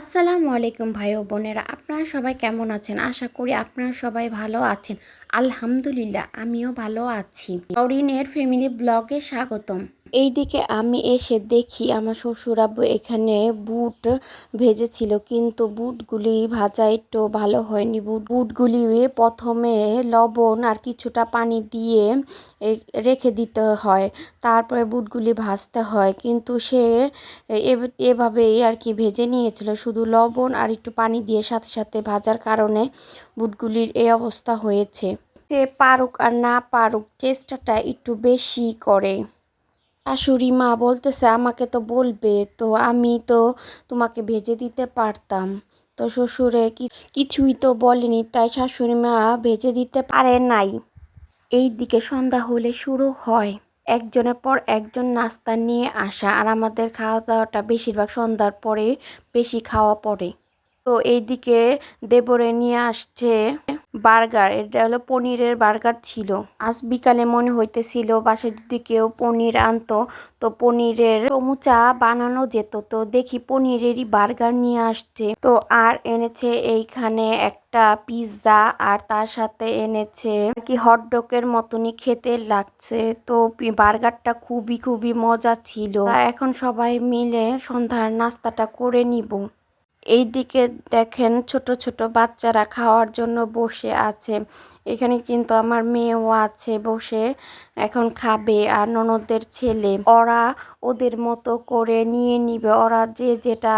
আসসালামু আলাইকুম ভাই ও বোনেরা, আপনারা সবাই কেমন আছেন? আশা করি আপনারা সবাই ভালো আছেন। আলহামদুলিল্লাহ, আমিও ভালো আছি। অরিনের ফ্যামিলি ব্লগে স্বাগতম। এইদিকে আমি এসে দেখি আমার শ্বশুর আব্বু এখানে বুট ভেজেছিল, কিন্তু বুটগুলি ভাজা একটু ভালো হয়নি। বুট, বুটগুলি প্রথমে লবণ আর কিছুটা পানি দিয়ে রেখে দিতে হয়, তারপরে বুটগুলি ভাজতে হয়, কিন্তু সে এভাবেই আর কি ভেজে নিয়েছিল। শুধু লবণ আর একটু পানি দিয়ে সাথে সাথে ভাজার কারণে বুটগুলির এই অবস্থা হয়েছে। সে পারুক আর না পারুক, চেষ্টাটা একটু বেশি করে। শাশুড়ি মা বলতেছে, আমাকে তো বলবে, তো আমি তো তোমাকে ভেজে দিতে পারতাম। তো শ্বশুরে কিছুই তো বলেনি, তাই শাশুড়ি মা ভেজে দিতে পারে নাই। এই দিকে সন্ধ্যা হলে শুরু হয়। একজনের পর একজন নাস্তা নিয়ে আসা, আর আমাদের খাওয়া দাওয়াটা বেশিরভাগ সন্ধ্যার পরে বেশি খাওয়া পড়ে। তো এইদিকে দেবরে নিয়ে আসছে বার্গার। এটা হলো পনিরের বার্গার ছিল। আজ বিকালে মনে হইতেছিল বাসায় যদি কেউ পনির আনতো, তো পনিরের সমুচা বানানো যেত। তো দেখি পনিরেরই বার্গার নিয়ে আসছে। তো আর এনেছে এইখানে একটা পিৎজা আর তার সাথে এনেছে কি হটডগের মতনই খেতে লাগছে। তো বার্গারটা খুবই খুবই মজা ছিল। এখন সবাই মিলে সন্ধ্যার নাস্তাটা করে নিব। এইদিকে দেখেন ছোট ছোট বাচ্চারা খাওয়ার জন্য বসে আছে। এখানে কিন্তু আমার মেয়েও আছে বসে এখন খাবে আর ননদের ছেলে। ওরা ওদের মতো করে নিয়ে নিবে। ওরা যে যেটা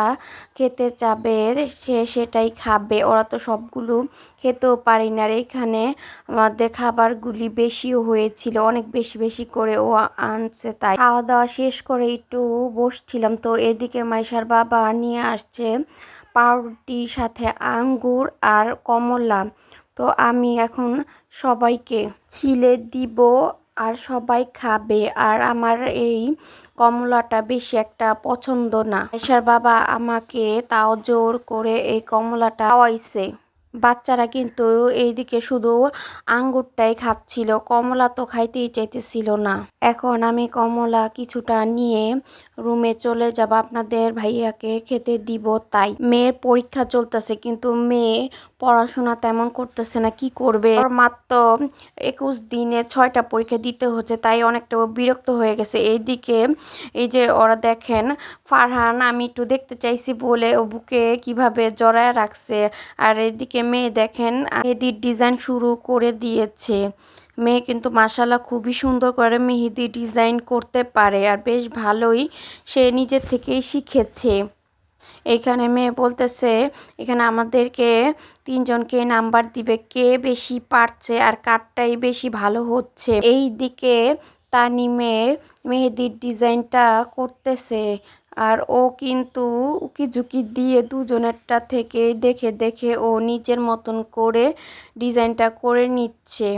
খেতে চাবে সে সেটাই খাবে। ওরা তো সবগুলো খেতেও পারি না। এখানে আমাদের খাবারগুলি বেশিও হয়েছিল, অনেক বেশি বেশি করে ও আনছে তাই। খাওয়া দাওয়া শেষ করে একটু বসছিলাম। তো এদিকে মাইশার বাবা নিয়ে আসছে। পাউরুটির সাথে আঙ্গুর আর কমলা। তো আমি এখন সবাইকে ছিলে দিব আর সবাই খাবে। আর আমার এই কমলাটা বেশি একটা পছন্দ না। এসার বাবা আমাকে তাও জোর করে এই কমলাটা খাওয়াইছে। বাচ্চারা কিন্তু এইদিকে শুধু আঙ্গুরটাই খাচ্ছিল, কমলা তো খাইতেই চাইতেছিল না। এখন আমি কমলা কিছুটা নিয়ে রুমে চলে যাব, আপনাদের ভাইয়াকে খেতে দিব তাই। মেয়ের পরীক্ষা চলতেছে, কিন্তু মেয়ে পড়াশোনা তেমন করতেছে না, কি করবে? মাত্র একুশ দিনে ছয়টা পরীক্ষা দিতে হচ্ছে, তাই অনেকটা বিরক্ত হয়ে গেছে। এইদিকে এই যে ওরা দেখেন, ফারহান, আমি একটু দেখতে চাইছি বলে ও বুকে কীভাবে জড়ায় রাখছে। আর এদিকে মেয়ে দেখেন, মেহেদির ডিজাইন শুরু করে দিয়েছে। মেয়ে কিন্তু মাসাল্লাহ খুবই সুন্দর করে মেহেদি ডিজাইন করতে পারে, আর বেশ ভালোই সে নিজের থেকেই শিখেছে। এখানে মেয়ে বলতেছে, এখানে আমাদেরকে তিনজনকে নাম্বার দিবে কে বেশি পারছে আর কারটাই বেশি ভালো হচ্ছে। এই দিকে তানিমে মেহেদির ডিজাইনটা করতেছে আর ও কিন্তু উকি ঝুঁকি দিয়ে দুজনেরটা থেকে দেখে দেখে ও নিজের মতন করে ডিজাইনটা করে নিচ্ছে।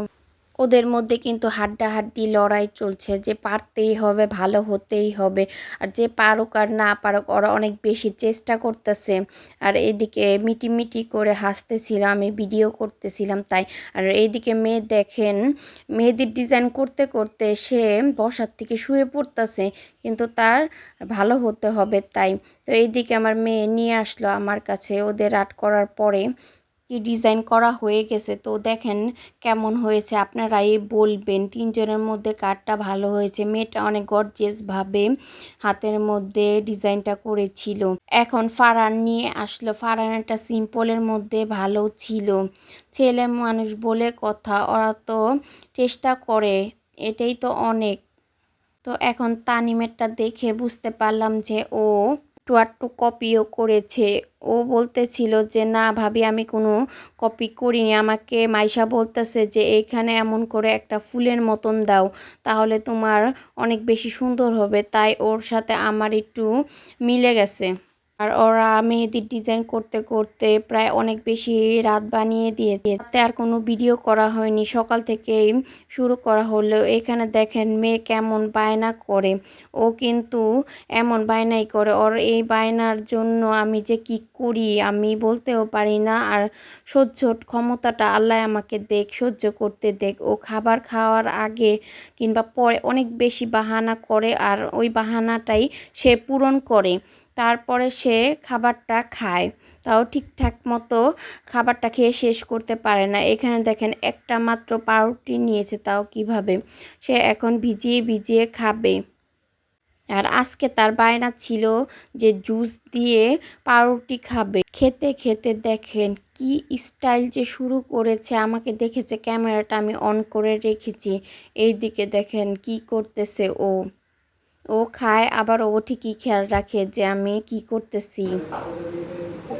ওদের মধ্যে কিন্তু হাড্ডাহাড্ডি লড়াই চলছে। যে পারতেই হবে, ভালো হতেই হবে। আর যে পারুক আর না পারুক, ওরা অনেক বেশি চেষ্টা করতেছে। আর এদিকে মিটি মিটি করে হাসতেছিল, আমি ভিডিও করতেছিলাম তাই। আর এইদিকে মেয়ে দেখেন, মেহেদির ডিজাইন করতে করতে সে বসার থেকে শুয়ে পড়তেছে। কিন্তু তার ভালো হতে হবে তাই। তো এইদিকে আমার মেয়ে নিয়ে আসলো আমার কাছে, ওদের আর্ট করার পরে। কি ডিজাইন করা হয়ে গেছে? তো দেখেন কেমন হয়েছে। আপনারাই বলবেন, তিনজনের মধ্যে কারটা ভালো হয়েছে। মেয়েটা অনেক গর্জিয়াসভাবে হাতের মধ্যে ডিজাইনটা করেছিল। এখন ফারান নিয়ে আসলো। ফারান একটা সিম্পলের মধ্যে ভালো ছিল। ছেলে মানুষ বলে কথা, ওরা তো চেষ্টা করে, এটাই তো অনেক। তো এখন তানিমেরটা দেখে বুঝতে পারলাম যে ও একটু আটটু কপিও করেছে। ও বলতেছিল যে, না ভাবি, আমি কোনো কপি করিনি। আমাকে মাইশা বলতেছে যে, এইখানে এমন করে একটা ফুলের মতন দাও, তাহলে তোমার অনেক বেশি সুন্দর হবে। তাই ওর সাথে আমার একটু মিলে গেছে। আর ওরা মেহেদির ডিজাইন করতে করতে প্রায় অনেক বেশি রাত বানিয়ে দিয়েছে। তাতে আর কোনো ভিডিও করা হয়নি। সকাল থেকেই শুরু করা হলো। এখানে দেখেন মেয়ে কেমন বায়না করে। ও কিন্তু এমন বায়নাই করে। ওর এই বায়নার জন্য আমি যে কি করি আমি বলতেও পারি না। আর সহ্য, ক্ষমতাটা আল্লাহ আমাকে দেখ, সহ্য করতে দেখ। ও খাবার খাওয়ার আগে কিংবা পরে অনেক বেশি বাহানা করে। আর ওই বাহানাটাই সে পূরণ করে। তারপরে সে খাবারটা খায়। তাও ঠিকঠাক মতো খাবারটা খেয়ে শেষ করতে পারে না। এখানে দেখেন একটা মাত্র পাউরুটি নিয়েছে তাও কীভাবে? সে এখন ভিজিয়ে ভিজিয়ে খাবে। আর আজকে তার বায়না ছিল যে জুস দিয়ে পাউরুটি খাবে। খেতে খেতে দেখেন কি স্টাইল যে শুরু করেছে, আমাকে দেখেছে ক্যামেরাটা আমি অন করে রেখেছি। এই দিকে দেখেন কি করতেছে ও। ও খায় আবার ও ঠিকই খেয়াল রাখে যে আমি কি করতেছি।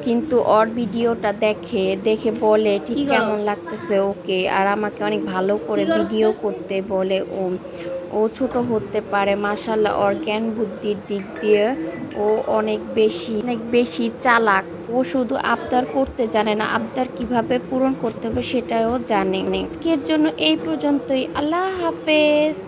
কিন্তু ওর ভিডিওটা দেখে দেখে বলে ঠিক কেমন লাগতেছে ওকে? আর আমাকে অনেক ভালো করে ভিডিও করতে বলে ও। ও ছোট হতে পারে মাসাল্লাহ ওর জ্ঞান বুদ্ধির দিক দিয়ে ও অনেক বেশি অনেক বেশি চালাক। ও শুধু আবদার করতে জানে না আবদার কীভাবে পূরণ করতে হবে সেটাও জানে। আজকের জন্য এই পর্যন্তই। আল্লাহ হাফেজ।